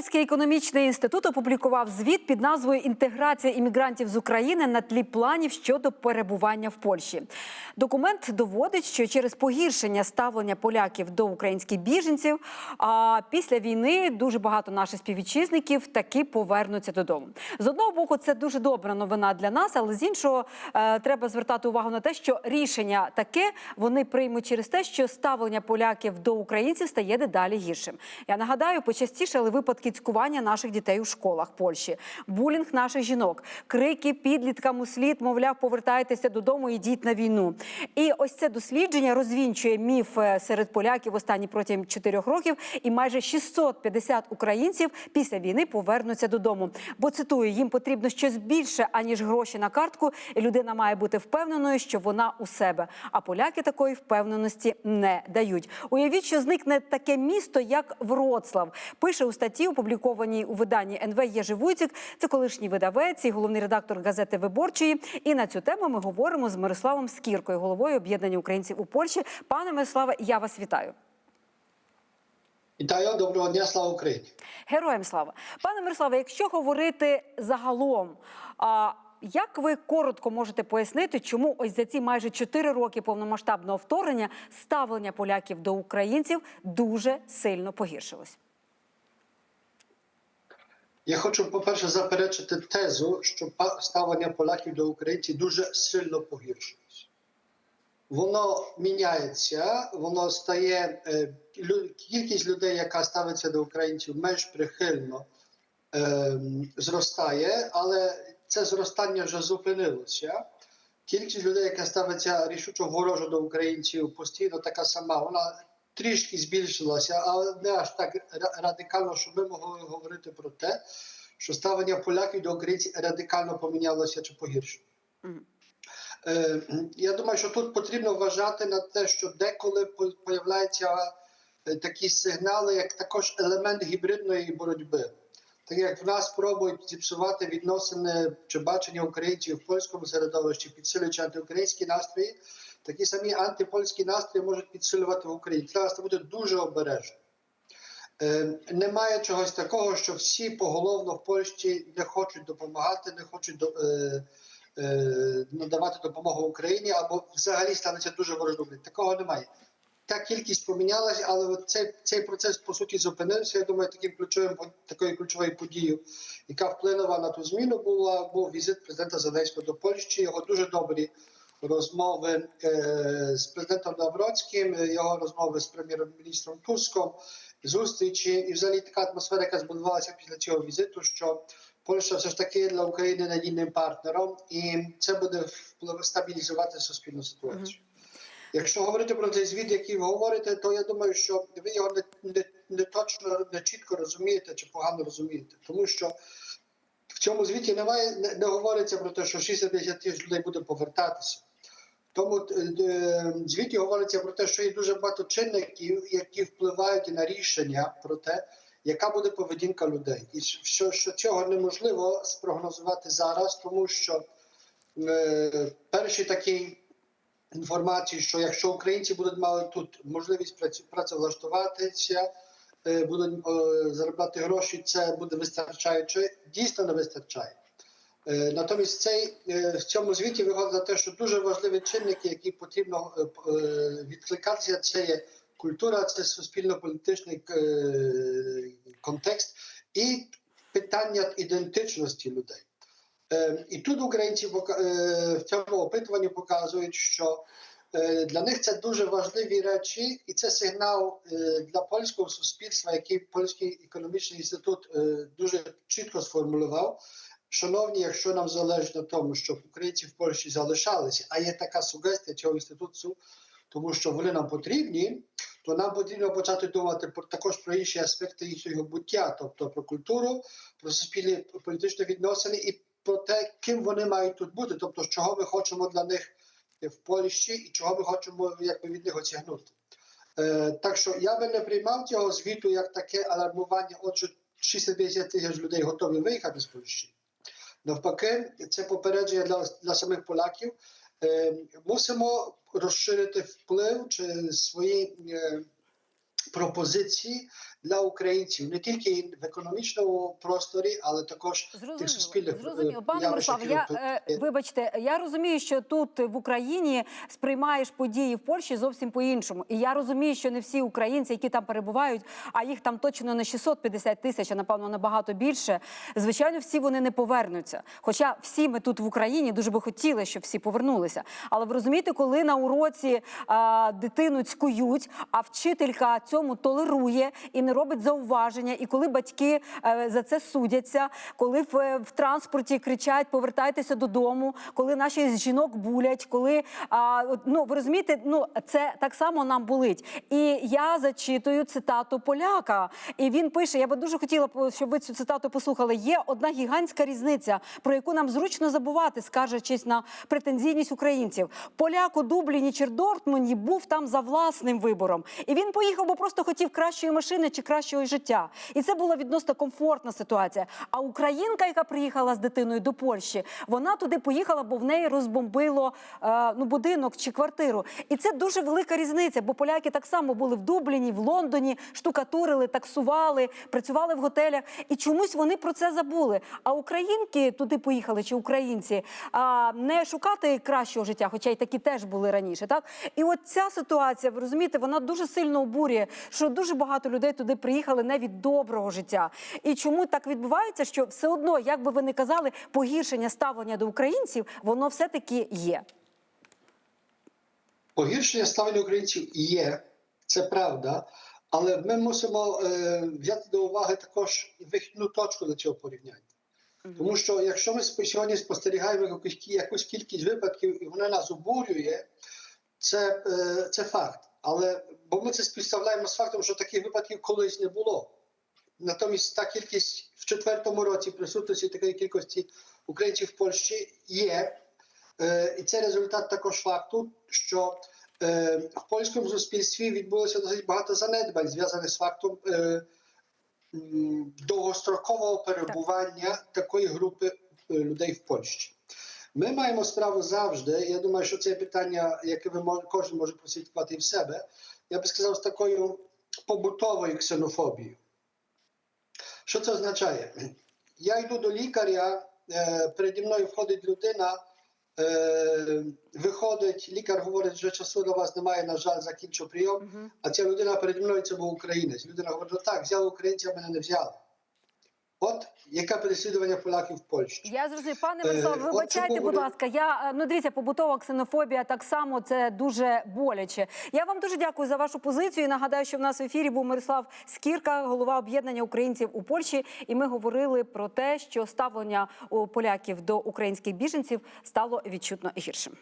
Польський економічний інститут опублікував звіт під назвою Інтеграція іммігрантів з України на тлі планів щодо перебування в Польщі. Документ доводить, що через погіршення ставлення поляків до українських біженців, а після війни дуже багато наших співвітчизників таки повернуться додому. З одного боку, це дуже добра новина для нас, але з іншого е, треба звертати увагу на те, що рішення таке вони приймуть через те, що ставлення поляків до українців стає дедалі гіршим. Я нагадаю, почастішали випадки цькування наших дітей у школах Польщі, булінг наших жінок, крики підліткам у слід, мовляв, повертайтеся додому, йдіть на війну. І ось це дослідження розвінчує міф е, серед поляків останні протягом чотирьох років, і майже 650 українців після війни повернуться додому. Бо цитую, їм потрібно щось більше аніж гроші на картку, і людина має бути впевненою, що вона у себе. А поляки такої впевненості не дають. Уявіть, що зникне таке місто, як Вроцлав. Пише у статті, опублікованій у виданні НВ Єжи Вуйцик. Це колишній видавець і головний редактор газети Виборчої. І на цю тему ми говоримо з Мирославом Скіркою, головою об'єднання українців у Польщі. Пане Мирославе, я вас вітаю. Вітаю, доброго дня, слава Україні. Героям слава, пане Мирославе. Якщо говорити загалом, а як ви коротко можете пояснити, чому ось за ці майже 4 роки повномасштабного вторгнення ставлення поляків до українців дуже сильно погіршилось? Я хочу, по-перше, заперечити тезу, що ставлення поляків до українців дуже сильно погіршилось. Воно міняється, воно стає е, кількість людей, яка ставиться до українців, менш прихильно е, зростає, але це зростання вже зупинилося. Кількість людей, яка ставиться рішучо ворожо до українців, постійно така сама. Вона трішки збільшилася, але не аж так радикально, що ми могли говорити про те, що ставлення поляків до українців радикально помінялося чи погіршило. Мгм. Е, я думаю, що тут потрібно вважати на те, що деколи з'являються появляються е, такі сигнали, як також елемент гібридної боротьби. Так як в нас пробують зіпсувати відносини чи бачення українців в польському середовищі, підсилюючи антиукраїнські настрої, такі самі антипольські настрої можуть підсилювати в Україні. Треба бути дуже обережно. Е, немає чогось такого, що всі поголовно в Польщі не хочуть допомагати, не хочуть до, е, е, надавати допомогу Україні або взагалі станеться дуже ворожними. Такого немає. Та кількість помінялася, але от цей, цей процес по суті зупинився. Я думаю, таким ключовим такою ключовою подією, яка вплинула на ту зміну, була був візит президента Зеленського до Польщі. Його дуже добрі розмови е, з президентом Навроцьким, його розмови з прем'єр-міністром Туском, зустрічі і взагалі така атмосфера, яка збудувалася після цього візиту, що Польща все ж таки для України надійним партнером, і це буде стабілізувати суспільну ситуацію. Якщо говорити про цей звіт, який ви говорите, то я думаю, що ви його не, не, не точно не чітко розумієте чи погано розумієте, тому що в цьому звіті немає, не, не говориться про те, що 60 тисяч людей буде повертатися. Тому е, е, звіті говориться про те, що є дуже багато чинників, які впливають на рішення про те, яка буде поведінка людей, і що, що цього неможливо спрогнозувати зараз, тому що е, перший такий інформації, що якщо українці будуть мати тут можливість працевлаштуватися, е, будуть е, заробляти гроші, це буде вистачаюче, дійсно не вистачає. Е, Натомість цей, в цьому звіті виходить на те, що дуже важливі чинники, які потрібно відкликатися, це є культура, це суспільно-політичний контекст і питання ідентичності людей. Е, І тут українці е, в цьому опитуванні показують, що е, для них це дуже важливі речі, і це сигнал для польського суспільства, який польський економічний інститут дуже чітко сформулював. Шановні, якщо нам залежить на тому, щоб українці в Польщі залишалися, а є така сугестія цього інституту, тому що вони нам потрібні, то нам потрібно почати думати про також про інші аспекти їхнього буття, тобто про культуру, про суспільні політичні відносини і про те, ким вони мають тут бути, тобто чого ми хочемо для них в Польщі і чого ми хочемо якби від них осягнути. Е, так що я би не приймав цього звіту як таке алармування. Отже, 650 тисяч людей готові виїхати з Польщі. Навпаки, це попередження для, для самих поляків. Е, мусимо розширити вплив чи свої е, пропозиції для українців не тільки в економічному просторі, але також в тих Зрозуміло, суспільних е, зрозуміло. Пане Мирославе, я е, вибачте, я розумію, що тут в Україні сприймаєш події в Польщі зовсім по-іншому. І я розумію, що не всі українці, які там перебувають, а їх там точно не 650 тисяч, а напевно набагато більше. Звичайно, всі вони не повернуться. Хоча всі ми тут в Україні дуже би хотіли, щоб всі повернулися. Але ви розумієте, коли на уроці а, дитину цькують, а вчителька цьому толерує і не робить зауваження, і коли батьки е, за це судяться, коли в, е, в транспорті кричать повертайтеся додому, коли наші жінок булять, коли ну ви розумієте, ну це так само нам болить. І я зачитую цитату поляка, і він пише: Я би дуже хотіла, щоб ви цю цитату послухали. Є одна гігантська різниця, про яку нам зручно забувати, скаржачись на претензійність українців. Поляк у Дубліні чи Дортмунді був там за власним вибором, і він поїхав, бо просто хотів кращої машини чи кращого життя. І це була відносно комфортна ситуація. А українка, яка приїхала з дитиною до Польщі, вона туди поїхала, бо в неї розбомбило е, ну будинок чи квартиру. І це дуже велика різниця, бо поляки так само були в Дубліні, в Лондоні, штукатурили, таксували, працювали в готелях, і чомусь вони про це забули. А українки туди поїхали, чи українці а, не шукати кращого життя, хоча й такі теж були раніше. Так і от ця ситуація, ви розумієте, вона дуже сильно обурює, що дуже багато людей туди приїхали не від доброго життя. І чому так відбувається, що все одно, як би ви не казали, погіршення ставлення до українців, воно все таки є. Погіршення ставлення українців є, це правда, але ми мусимо е, взяти до уваги також вихідну точку до цього порівняння. Тому що якщо ми сьогодні спостерігаємо якусь, якусь кількість випадків і вона нас обурює, це, е, це факт. Але бо ми це співставляємо з фактом, що таких випадків колись не було. Натомість та кількість в четвертому році присутності такої кількості українців в Польщі є. Е, І це результат також факту, що е, в польському суспільстві відбулося досить багато занедбань, зв'язаних з фактом е, довгострокового перебування такої групи людей в Польщі. Ми маємо справу завжди. Я думаю, що це питання, яке ви мож- кожен може прослідкувати і в себе. Я би сказав, з такою побутовою ксенофобією. Що це означає? Я йду до лікаря, е, переді мною входить людина, е, виходить, лікар говорить, що часу до вас немає, на жаль, закінчив прийом. А ця людина переді мною це був українець. Людина говорить, ну так, взяли українця, мене не взяли. От яке переслідування поляків в Польщі. Я зрозумів, пане Е, Мирослав, от вибачайте, це будь ласка. Я е, ну дивіться, побутова ксенофобія так само це дуже боляче. Я вам дуже дякую за вашу позицію. І нагадаю, що в нас в ефірі був Мирослав Скірка, голова об'єднання українців у Польщі. І ми говорили про те, що ставлення у поляків до українських біженців стало відчутно гіршим.